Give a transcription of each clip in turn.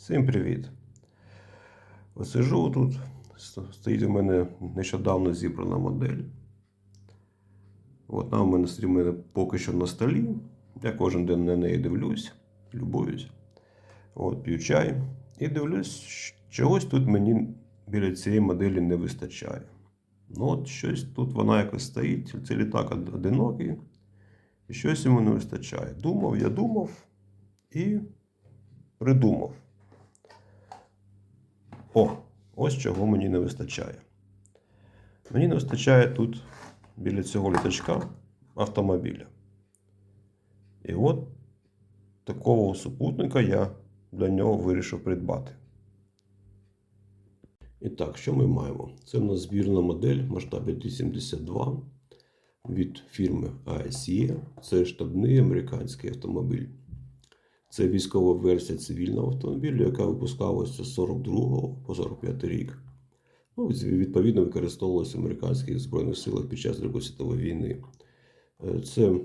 Всім привіт! Ось Сижу тут. Стоїть у мене нещодавно зібрана модель. От вона у мене у мене поки що на столі. Я кожен день на неї дивлюсь, любуюсь. От, п'ю чай і дивлюсь, чогось тут мені біля цієї моделі не вистачає. Ну, от щось тут вона якось стоїть, це літак одинокий, і щось йому не вистачає. Думав, я думав і придумав. О, ось чого мені не вистачає. Мені не вистачає тут біля цього літачка автомобіля. І от такого супутника я для нього вирішив придбати. І так, що ми маємо? Це в нас збірна модель масштабі T72 від фірми ASE. Це штабний американський автомобіль. Це військова версія цивільного автомобіля, яка випускалася з 42 по 45 рік. Ну, відповідно, використовувалася в американських збройних силах під час Другої світової війни. Е, Це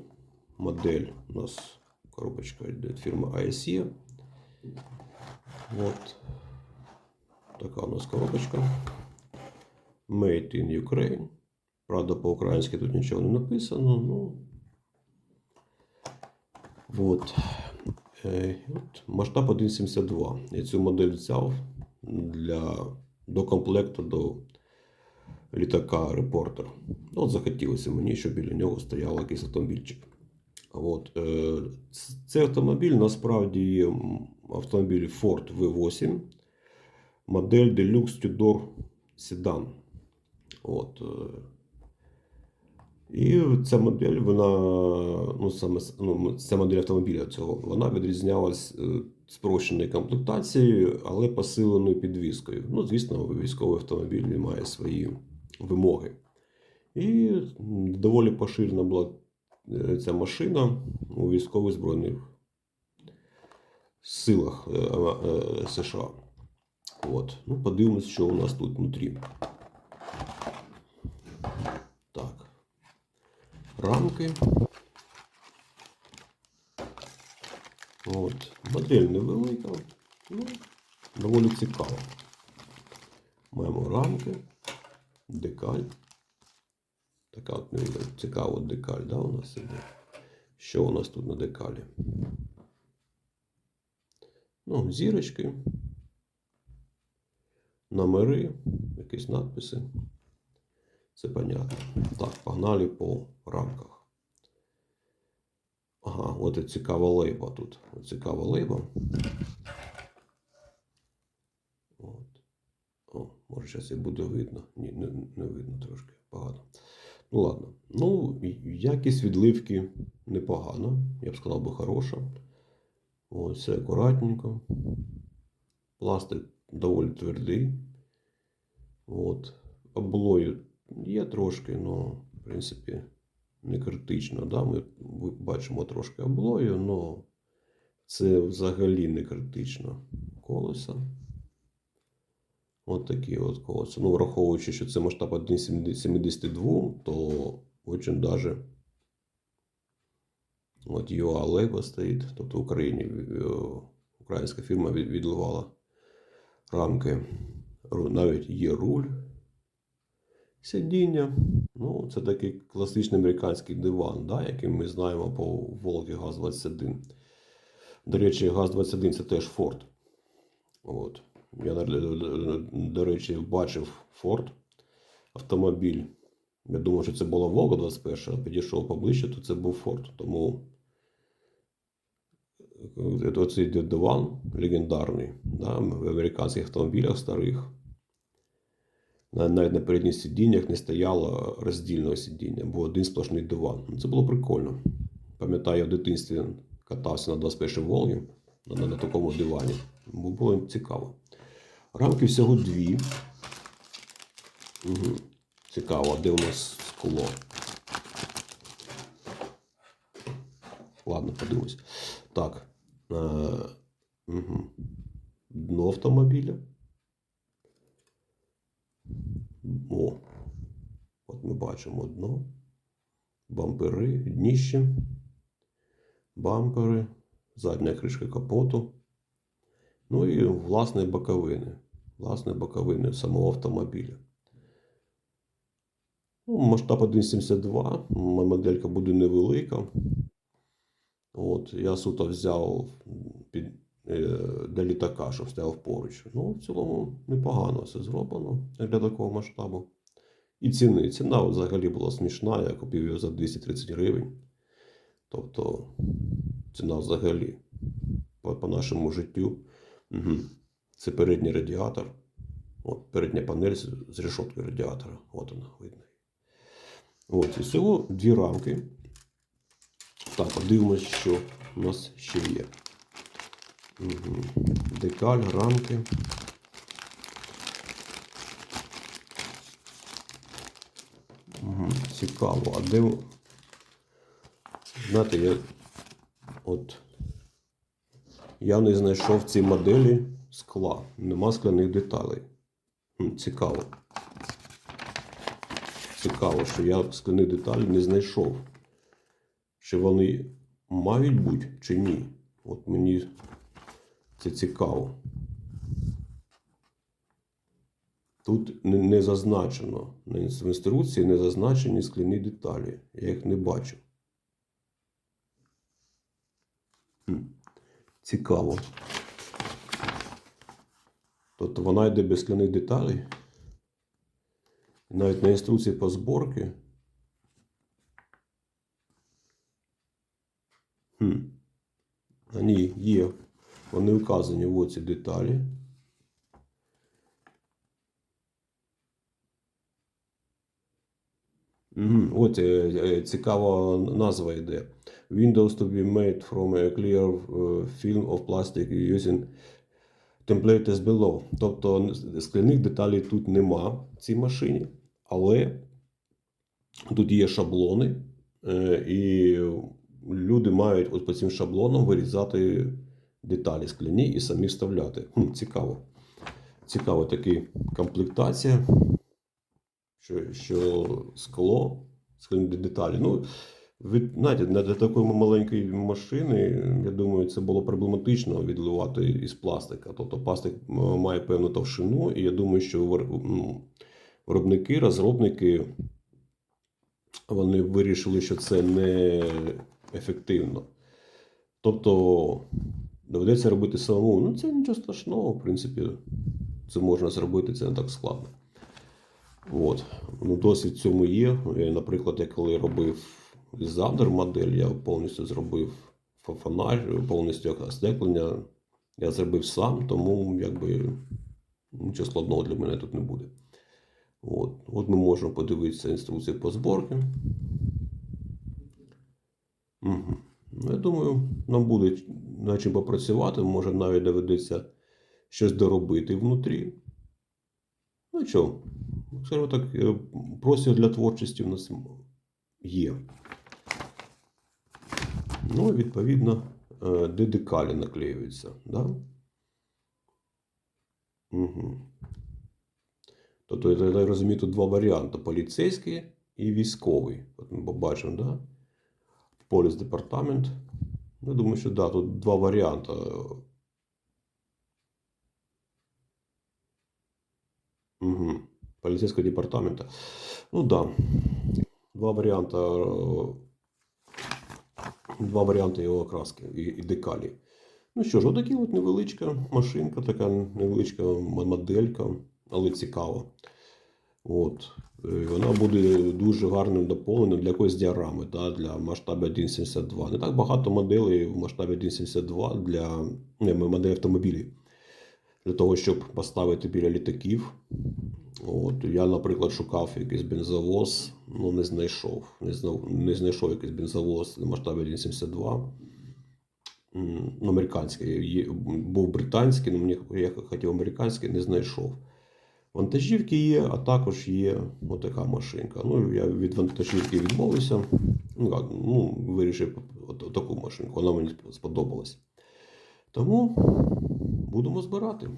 модель у нас коробочка від фірми ASE. От така у нас коробочка. Made in Ukraine. Правда, по-українськи тут нічого не написано. Ну, от. Е, масштаб 1,72. Я цю модель взяв для, до комплекту до літака репортер. Ну, От захотілося мені, щоб біля нього стояв якийсь автомобільчик. От, е, цей автомобіль насправді є автомобіль Ford V8, модель Deluxe Tudor Sedan. От, е, і ця модель, вона, ну саме ну, ця модель автомобіля цього, вона відрізнялась е, спрощеною комплектацією, але посиленою підвіскою. Ну, звісно, військовий автомобіль має свої вимоги. І доволі поширена була е, ця машина у військових збройних силах е, США. От. Ну, подивимось, що у нас тут внутрі. Так рамки. От. Модель невелика, ну, доволі цікава. Маємо рамки, декаль. Така от цікава декаль, да, у нас іде. Що у нас тут на декалі? Ну, зірочки, номери, якісь надписи. Це понятно. Так, погнали по рамках. Ага, от і цікава лейба тут. От цікава лейба. От. О, може зараз і буде видно. Ні, не, не видно трошки погано. Ну ладно. Ну, якість відливки непогана. Я б сказав би хороша. Ось все акуратненько. Пластик доволі твердий. От. Облою є трошки, але в принципі не критично. Да? Ми бачимо трошки облою, але це взагалі не критично. Колеса. От такі от колеса. Ну, враховуючи, що це масштаб 1,72, то очень даже от UA лейба стоїть. Тобто в Україні українська фірма відливала рамки. Навіть є руль сидіння. Ну, це такий класичний американський диван, да, який ми знаємо по Волгі ГАЗ-21. До речі, ГАЗ-21 це теж Ford. От. Я, до- речі, бачив Ford автомобіль. Я думав, що це була Волга 21, а підійшов поближче, то це був Ford. Тому е, оцей диван легендарний да, в американських автомобілях старих. На- Навіть на передніх сидіннях не стояло роздільного сидіння, був один сплошний диван. Ну, Це було прикольно. Пам'ятаю, я в дитинстві катався на 21 Волгі на, на, такому дивані. Бу- Було цікаво. Рамки всього дві. Угу. Цікаво, де у нас скло. Ладно, подивимось. Так. Е, угу. Дно автомобіля. О, от ми бачимо дно, бампери, дніще, бампери, задня кришка капоту. Ну і власне боковини. Власне боковини самого автомобіля. Ну, масштаб 1,72, м- моделька буде невелика. От, я суто взяв для літака, щоб стояв поруч. Ну, в цілому непогано все зроблено для такого масштабу. І ціни. Ціна взагалі була смішна, я купив його за 230 гривень. Тобто ціна взагалі по, по нашому життю. Угу. Це передній радіатор. От, передня панель з, з решоткою радіатора. От вона видно. От, і всього дві рамки. Так, подивимось, що у нас ще є. Декаль, рамки. Цікаво. А де. Знаєте, я от я не знайшов в цій моделі скла. Нема скляних деталей. Цікаво. Цікаво, що я скляних деталей не знайшов. Чи вони мають бути, чи ні? От мені це цікаво. Тут не, зазначено. В інструкції не зазначені скляні деталі. Я їх не бачу. Цікаво. Тобто вона йде без скляних деталей. Навіть на інструкції по зборці. Хм. А ні, є. Вони вказані в ці деталі. От е, е, цікава назва йде. Windows to be made from a clear е, film of plastic using template as below. Тобто скляних деталей тут нема в цій машині, але тут є шаблони, і люди мають от по цим шаблонам вирізати деталі скляні і самі вставляти. Хм, цікаво. Цікава така комплектація що, що скло, скляні деталі. Ну, від, знаєте, для такої маленької машини, я думаю, це було проблематично відливати із пластика. Тобто пластик має певну товщину, і я думаю, що ну, виробники, розробники вони вирішили, що це не ефективно. Тобто доведеться робити самому. Ну, це нічого страшного, в принципі, це можна зробити, це не так складно. От. Ну, досвід цьому є. Наприклад, я коли робив Zander модель, я повністю зробив фонарь, повністю остеклення. Я зробив сам, тому якби нічого складного для мене тут не буде. От, От ми можемо подивитися інструкцію по зборці. Угу. Ну, я думаю, нам буде над чим попрацювати, може навіть доведеться щось доробити внутрі. Ну що, скажімо так, е, простір для творчості в нас є. Ну, відповідно, е, де декалі наклеюються. Да? Угу. Тобто, я розумію, тут два варіанти: поліцейський і військовий. От ми побачимо, да? Поліс департамент. Я думаю, що да, тут два варіанти. Угу. Полицейского департамента. Ну да. Два варіанти. е, Два варіанти його окраски і, і декалі. Ну що ж, отакі от невеличка машинка, така невеличка моделька, але цікава. От. Е, Вона буде дуже гарним доповненням для якоїсь діаграми, да, для масштабу 1.72. Не так багато моделей в масштабі 1.72 для не, автомобілів. Для того, щоб поставити біля літаків. От, я, наприклад, шукав якийсь бензовоз, ну не знайшов. Не, знав, не знайшов якийсь бензовоз на масштабі 1.72. Ну, американський. Був британський, але мені я хотів американський, не знайшов. Вантажівки є, а також є отака машинка. Ну, я від вантажівки відмовився. Ну, як, ну вирішив от, таку машинку. Вона мені сподобалась. Тому будемо збирати.